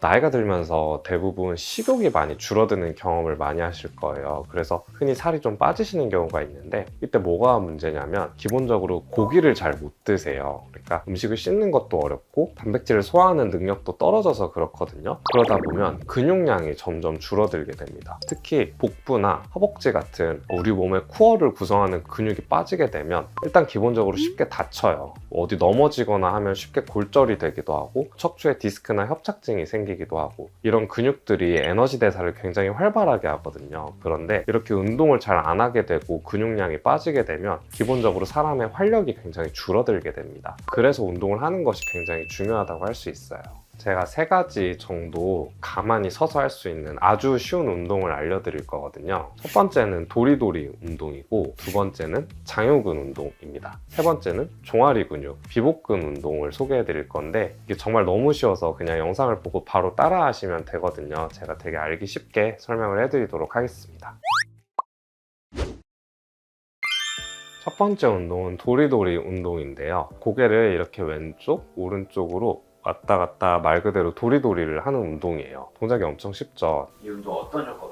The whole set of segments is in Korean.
나이가 들면서 대부분 식욕이 많이 줄어드는 경험을 많이 하실 거예요. 그래서 흔히 살이 좀 빠지시는 경우가 있는데 이때 뭐가 문제냐면 기본적으로 고기를 잘 못 드세요. 그러니까 음식을 씹는 것도 어렵고 단백질을 소화하는 능력도 떨어져서 그렇거든요. 그러다 보면 근육량이 점점 줄어들게 됩니다. 특히 복부나 허벅지 같은 우리 몸의 코어를 구성하는 근육이 빠지게 되면 일단 기본적으로 쉽게 다쳐요. 어디 넘어지거나 하면 쉽게 골절이 되기도 하고 척추에 디스크나 협착증이 생기 기도 하고 이런 근육들이 에너지 대사를 굉장히 활발하게 하거든요. 그런데 이렇게 운동을 잘 안 하게 되고 근육량이 빠지게 되면 기본적으로 사람의 활력이 굉장히 줄어들게 됩니다. 그래서 운동을 하는 것이 굉장히 중요하다고 할 수 있어요. 제가 세 가지 정도 가만히 서서 할 수 있는 아주 쉬운 운동을 알려드릴 거거든요. 첫 번째는 도리도리 운동이고, 두 번째는 장요근 운동입니다. 세 번째는 종아리 근육, 비복근 운동을 소개해 드릴 건데, 이게 정말 너무 쉬워서 그냥 영상을 보고 바로 따라 하시면 되거든요. 제가 되게 알기 쉽게 설명을 해 드리도록 하겠습니다. 첫 번째 운동은 도리도리 운동인데요. 고개를 이렇게 왼쪽, 오른쪽으로 왔다 갔다 말 그대로 도리도리를 하는 운동이에요. 동작이 엄청 쉽죠. 이 운동 어떤 있는가요?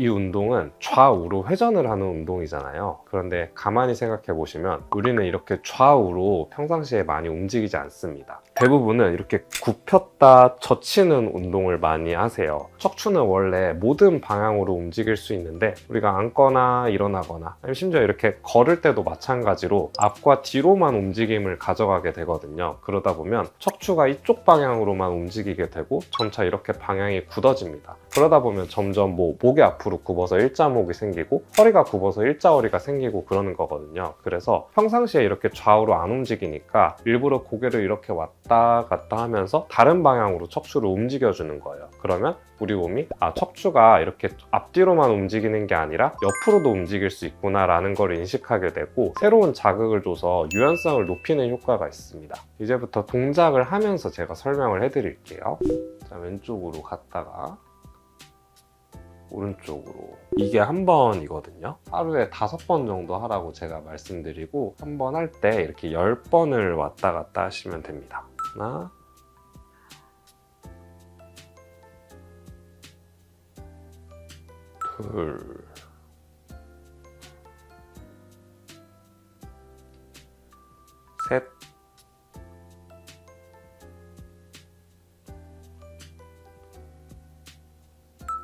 이 운동은 좌우로 회전을 하는 운동이잖아요. 그런데 가만히 생각해 보시면 우리는 이렇게 좌우로 평상시에 많이 움직이지 않습니다. 대부분은 이렇게 굽혔다 젖히는 운동을 많이 하세요. 척추는 원래 모든 방향으로 움직일 수 있는데 우리가 앉거나 일어나거나 심지어 이렇게 걸을 때도 마찬가지로 앞과 뒤로만 움직임을 가져가게 되거든요. 그러다 보면 척추가 이쪽 방향으로만 움직이게 되고 점차 이렇게 방향이 굳어집니다. 그러다 보면 점점 뭐 목이 앞으로 굽어서 일자목이 생기고 허리가 굽어서 일자허리가 생기고 그러는 거거든요. 그래서 평상시에 이렇게 좌우로 안 움직이니까 일부러 고개를 이렇게 왔다 갔다 하면서 다른 방향으로 척추를 움직여주는 거예요. 그러면 우리 몸이 아 척추가 이렇게 앞뒤로만 움직이는 게 아니라 옆으로도 움직일 수 있구나 라는 걸 인식하게 되고 새로운 자극을 줘서 유연성을 높이는 효과가 있습니다. 이제부터 동작을 하면서 제가 설명을 해드릴게요. 자 왼쪽으로 갔다가 오른쪽으로. 이게 한 번이거든요. 하루에 다섯 번 정도 하라고 제가 말씀드리고 한 번 할 때 이렇게 열 번을 왔다 갔다 하시면 됩니다. 하나 둘 셋,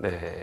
네.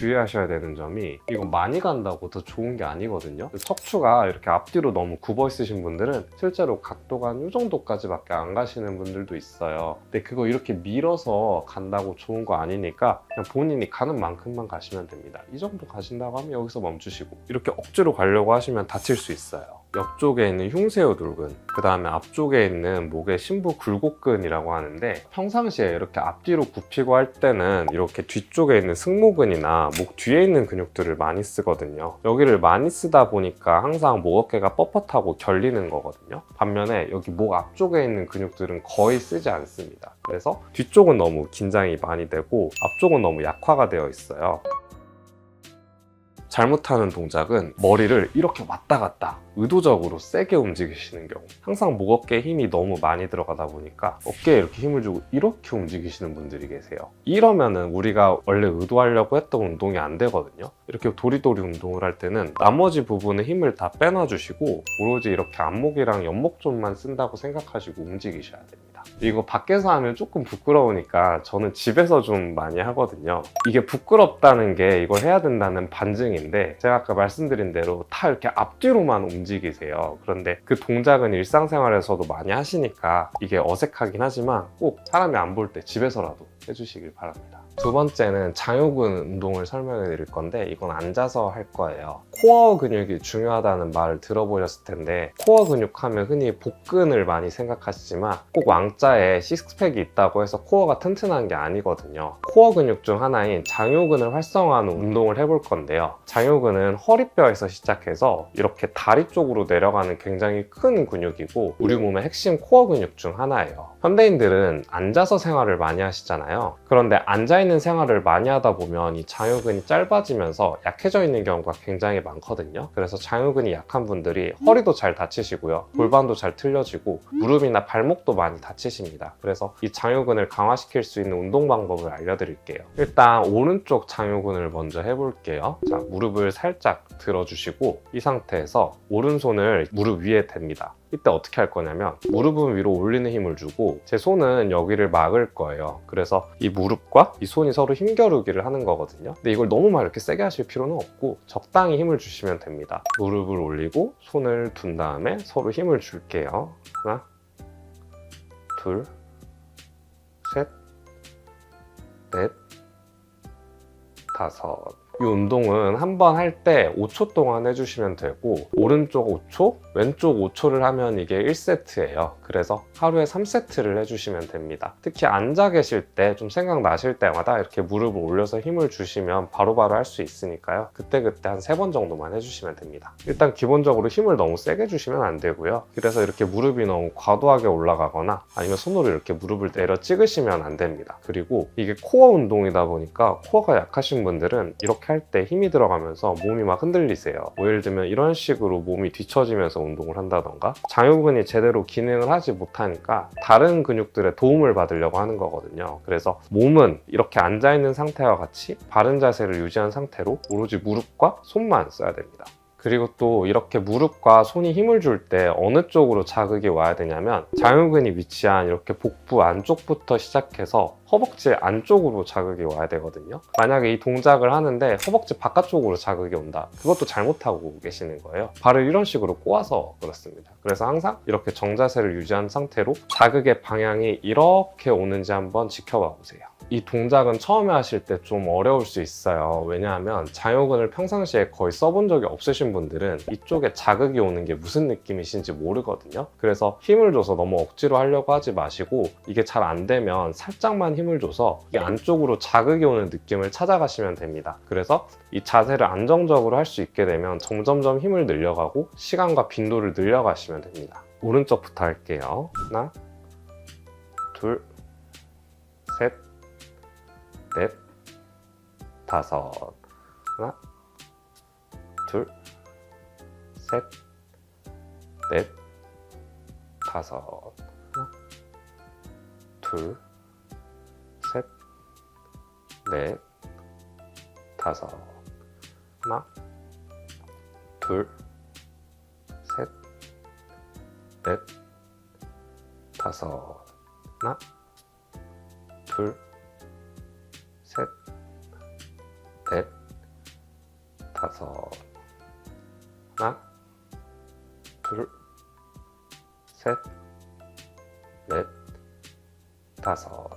주의하셔야 되는 점이 이거 많이 간다고 더 좋은 게 아니거든요. 척추가 이렇게 앞뒤로 너무 굽어 있으신 분들은 실제로 각도가 한 이 정도까지 밖에 안 가시는 분들도 있어요. 근데 그거 이렇게 밀어서 간다고 좋은 거 아니니까 그냥 본인이 가는 만큼만 가시면 됩니다. 이 정도 가신다고 하면 여기서 멈추시고 이렇게 억지로 가려고 하시면 다칠 수 있어요. 옆쪽에 있는 흉쇄요돌근, 그 다음에 앞쪽에 있는 목의 심부 굴곡근이라고 하는데 평상시에 이렇게 앞뒤로 굽히고 할 때는 이렇게 뒤쪽에 있는 승모근이나 목 뒤에 있는 근육들을 많이 쓰거든요. 여기를 많이 쓰다 보니까 항상 목 어깨가 뻣뻣하고 결리는 거거든요. 반면에 여기 목 앞쪽에 있는 근육들은 거의 쓰지 않습니다. 그래서 뒤쪽은 너무 긴장이 많이 되고 앞쪽은 너무 약화가 되어 있어요. 잘못하는 동작은 머리를 이렇게 왔다 갔다 의도적으로 세게 움직이시는 경우. 항상 목 어깨에 힘이 너무 많이 들어가다 보니까 어깨에 이렇게 힘을 주고 이렇게 움직이시는 분들이 계세요. 이러면은 우리가 원래 의도하려고 했던 운동이 안 되거든요. 이렇게 도리도리 운동을 할 때는 나머지 부분에 힘을 다 빼놔 주시고 오로지 이렇게 앞목이랑 옆목 쪽만 쓴다고 생각하시고 움직이셔야 됩니다 이거 밖에서 하면 조금 부끄러우니까 저는 집에서 좀 많이 하거든요. 이게 부끄럽다는 게 이걸 해야 된다는 반증인데 제가 아까 말씀드린 대로 다 이렇게 앞뒤로만 움직이세요. 그런데 그 동작은 일상생활에서도 많이 하시니까 이게 어색하긴 하지만 꼭 사람이 안 볼 때 집에서라도 해주시길 바랍니다 두 번째는 장요근 운동을 설명해 드릴 건데 이건 앉아서 할 거예요. 코어 근육이 중요하다는 말을 들어보셨을 텐데 코어 근육 하면 흔히 복근을 많이 생각하시지만 꼭 왕자에 식스팩이 있다고 해서 코어가 튼튼한 게 아니거든요. 코어 근육 중 하나인 장요근을 활성화하는 운동을 해볼 건데요. 장요근은 허리뼈에서 시작해서 이렇게 다리 쪽으로 내려가는 굉장히 큰 근육이고 우리 몸의 핵심 코어 근육 중 하나예요. 현대인들은 앉아서 생활을 많이 하시잖아요. 그런데 앉아있 는 생활을 많이 하다 보면 이 장요근이 짧아지면서 약해져 있는 경우가 굉장히 많거든요. 그래서 장요근이 약한 분들이 허리도 잘 다치시고요. 골반도 잘 틀려지고 무릎이나 발목도 많이 다치십니다. 그래서 이 장요근을 강화시킬 수 있는 운동 방법을 알려드릴게요. 일단 오른쪽 장요근을 먼저 해볼게요. 자, 무릎을 살짝 들어주시고 이 상태에서 오른손을 무릎 위에 댑니다. 이때 어떻게 할 거냐면 무릎은 위로 올리는 힘을 주고 제 손은 여기를 막을 거예요. 그래서 이 무릎과 이 손이 서로 힘겨루기를 하는 거거든요. 근데 이걸 너무 막 이렇게 세게 하실 필요는 없고 적당히 힘을 주시면 됩니다. 무릎을 올리고 손을 둔 다음에 서로 힘을 줄게요. 하나, 둘, 셋, 넷, 다섯. 이 운동은 한 번 할 때 5초 동안 해주시면 되고 오른쪽 5초, 왼쪽 5초를 하면 이게 1세트예요. 그래서 하루에 3세트를 해주시면 됩니다. 특히 앉아 계실 때 좀 생각나실 때마다 이렇게 무릎을 올려서 힘을 주시면 바로바로 할 수 있으니까요. 그때그때 한 3번 정도만 해주시면 됩니다. 일단 기본적으로 힘을 너무 세게 주시면 안 되고요. 그래서 이렇게 무릎이 너무 과도하게 올라가거나 아니면 손으로 이렇게 무릎을 내려 찍으시면 안 됩니다. 그리고 이게 코어 운동이다 보니까 코어가 약하신 분들은 이렇게 할 때 힘이 들어가면서 몸이 막 흔들리세요. 뭐 예를 들면 이런 식으로 몸이 뒤처지면서 운동을 한다던가 장요근이 제대로 기능을 하지 못하니까 다른 근육들의 도움을 받으려고 하는 거거든요. 그래서 몸은 이렇게 앉아 있는 상태와 같이 바른 자세를 유지한 상태로 오로지 무릎과 손만 써야 됩니다. 그리고 또 이렇게 무릎과 손이 힘을 줄 때 어느 쪽으로 자극이 와야 되냐면 장요근이 위치한 이렇게 복부 안쪽부터 시작해서 허벅지 안쪽으로 자극이 와야 되거든요. 만약에 이 동작을 하는데 허벅지 바깥쪽으로 자극이 온다. 그것도 잘못하고 계시는 거예요. 발을 이런 식으로 꼬아서 그렇습니다. 그래서 항상 이렇게 정자세를 유지한 상태로 자극의 방향이 이렇게 오는지 한번 지켜봐 보세요. 이 동작은 처음에 하실 때 좀 어려울 수 있어요. 왜냐하면 장요근을 평상시에 거의 써본 적이 없으신 분들은 이쪽에 자극이 오는 게 무슨 느낌이신지 모르거든요. 그래서 힘을 줘서 너무 억지로 하려고 하지 마시고 이게 잘 안 되면 살짝만 힘을 줘서 이 안쪽으로 자극이 오는 느낌을 찾아가시면 됩니다. 그래서 이 자세를 안정적으로 할 수 있게 되면 점점점 힘을 늘려가고 시간과 빈도를 늘려가시면 됩니다. 오른쪽부터 할게요. 하나, 둘, 셋, 넷, 다섯. 하나, 둘, 셋, 넷, 다섯. 하나, 둘, 셋, 넷, 다섯. 하나, 둘, 셋, 넷, 다섯. 하나, 둘, 셋, 넷, 다섯. 하나, 둘, 셋, 넷, 다섯.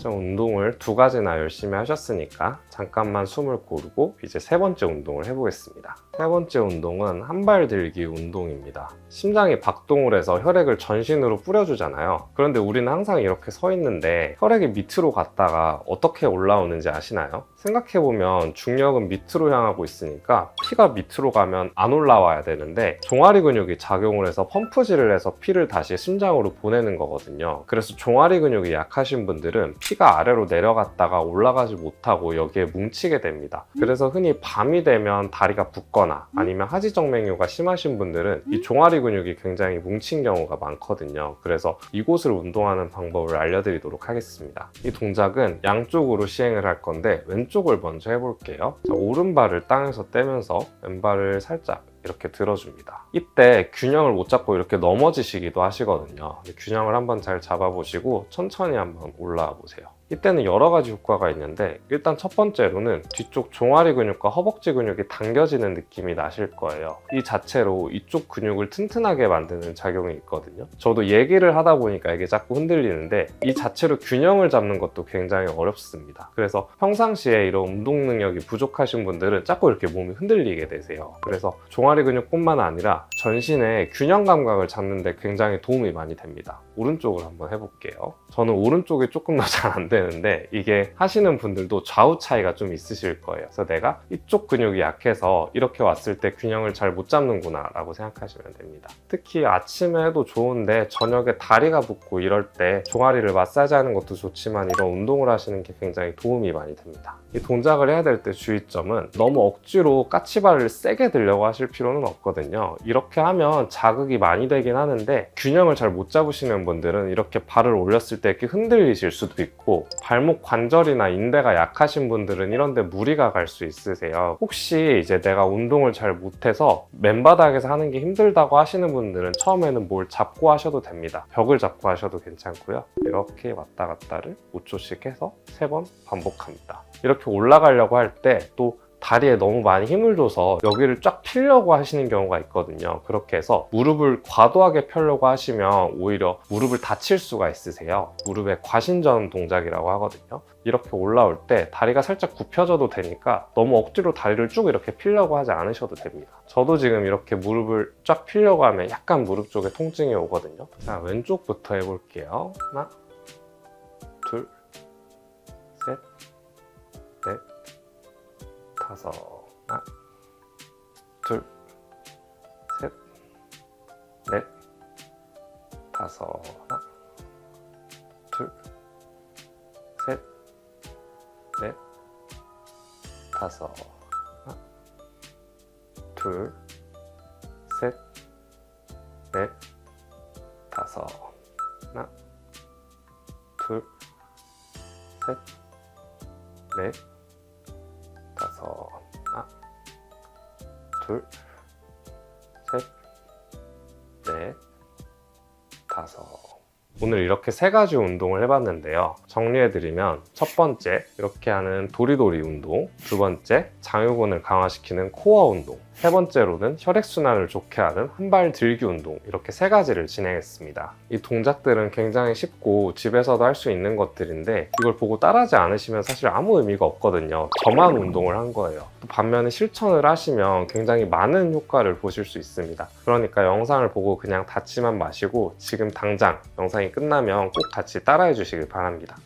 좀 운동을 두 가지나 열심히 하셨으니까 잠깐만 숨을 고르고 이제 세 번째 운동을 해보겠습니다. 세 번째 운동은 한발 들기 운동입니다. 심장이 박동을 해서 혈액을 전신으로 뿌려주잖아요. 그런데 우리는 항상 이렇게 서 있는데 혈액이 밑으로 갔다가 어떻게 올라오는지 아시나요? 생각해보면 중력은 밑으로 향하고 있으니까 피가 밑으로 가면 안 올라와야 되는데 종아리 근육이 작용을 해서 펌프질을 해서 피를 다시 심장으로 보내는 거거든요. 그래서 종아리 근육이 약하신 분들은 피가 아래로 내려갔다가 올라가지 못하고 여기에 뭉치게 됩니다. 그래서 흔히 밤이 되면 다리가 붓거나 아니면 하지정맥류가 심하신 분들은 이 종아리 근육이 굉장히 뭉친 경우가 많거든요. 그래서 이곳을 운동하는 방법을 알려드리도록 하겠습니다. 이 동작은 양쪽으로 시행을 할 건데 왼쪽을 먼저 해볼게요. 자, 오른발을 땅에서 떼면서 왼발을 살짝 이렇게 들어줍니다. 이때 균형을 못 잡고 이렇게 넘어지시기도 하시거든요. 균형을 한번 잘 잡아보시고 천천히 한번 올라와 보세요. 이때는 여러 가지 효과가 있는데 일단 첫 번째로는 뒤쪽 종아리 근육과 허벅지 근육이 당겨지는 느낌이 나실 거예요. 이 자체로 이쪽 근육을 튼튼하게 만드는 작용이 있거든요. 저도 얘기를 하다 보니까 이게 자꾸 흔들리는데 이 자체로 균형을 잡는 것도 굉장히 어렵습니다. 그래서 평상시에 이런 운동 능력이 부족하신 분들은 자꾸 이렇게 몸이 흔들리게 되세요. 그래서 종아리 근육뿐만 아니라 전신의 균형 감각을 잡는 데 굉장히 도움이 많이 됩니다. 오른쪽을 한번 해볼게요. 저는 오른쪽이 조금 더 잘안 되는데 이게 하시는 분들도 좌우 차이가 좀 있으실 거예요. 그래서 내가 이쪽 근육이 약해서 이렇게 왔을 때 균형을 잘 못 잡는구나 라고 생각하시면 됩니다. 특히 아침에 해도 좋은데 저녁에 다리가 붓고 이럴 때 종아리를 마사지하는 것도 좋지만 이런 운동을 하시는 게 굉장히 도움이 많이 됩니다. 이 동작을 해야 될 때 주의점은 너무 억지로 까치발을 세게 들려고 하실 필요는 없거든요. 이렇게 하면 자극이 많이 되긴 하는데 균형을 잘 못 잡으시는 분들은 이렇게 발을 올렸을 때 이렇게 흔들리실 수도 있고 발목 관절이나 인대가 약하신 분들은 이런데 무리가 갈 수 있으세요. 혹시 이제 내가 운동을 잘 못해서 맨바닥에서 하는 게 힘들다고 하시는 분들은 처음에는 뭘 잡고 하셔도 됩니다. 벽을 잡고 하셔도 괜찮고요. 이렇게 왔다 갔다를 5초씩 해서 3번 반복합니다. 이렇게 올라가려고 할 때 또 다리에 너무 많이 힘을 줘서 여기를 쫙 피려고 하시는 경우가 있거든요. 그렇게 해서 무릎을 과도하게 펴려고 하시면 오히려 무릎을 다칠 수가 있으세요. 무릎의 과신전 동작이라고 하거든요. 이렇게 올라올 때 다리가 살짝 굽혀져도 되니까 너무 억지로 다리를 쭉 이렇게 피려고 하지 않으셔도 됩니다. 저도 지금 이렇게 무릎을 쫙 피려고 하면 약간 무릎 쪽에 통증이 오거든요. 자, 왼쪽부터 해볼게요. 하나, 둘, 셋, 넷, 다섯, 하나, 둘, 셋, 넷, 다섯, 하나, 둘, 셋, 넷, 다섯, 하나, 둘, 셋, 넷, 다섯, 하나, 둘, 셋, 넷, 둘, 셋, 넷, 다섯. 오늘 이렇게 세 가지 운동을 해봤는데요. 정리해드리면 첫 번째 이렇게 하는 도리도리 운동, 두 번째 장요근을 강화시키는 코어 운동, 세 번째로는 혈액순환을 좋게 하는 한 발 들기 운동 이렇게 세 가지를 진행했습니다. 이 동작들은 굉장히 쉽고 집에서도 할 수 있는 것들인데 이걸 보고 따라하지 않으시면 사실 아무 의미가 없거든요. 저만 운동을 한 거예요. 또 반면에 실천을 하시면 굉장히 많은 효과를 보실 수 있습니다. 그러니까 영상을 보고 그냥 다치만 마시고 지금 당장 영상이 끝나면 꼭 같이 따라해 주시길 바랍니다.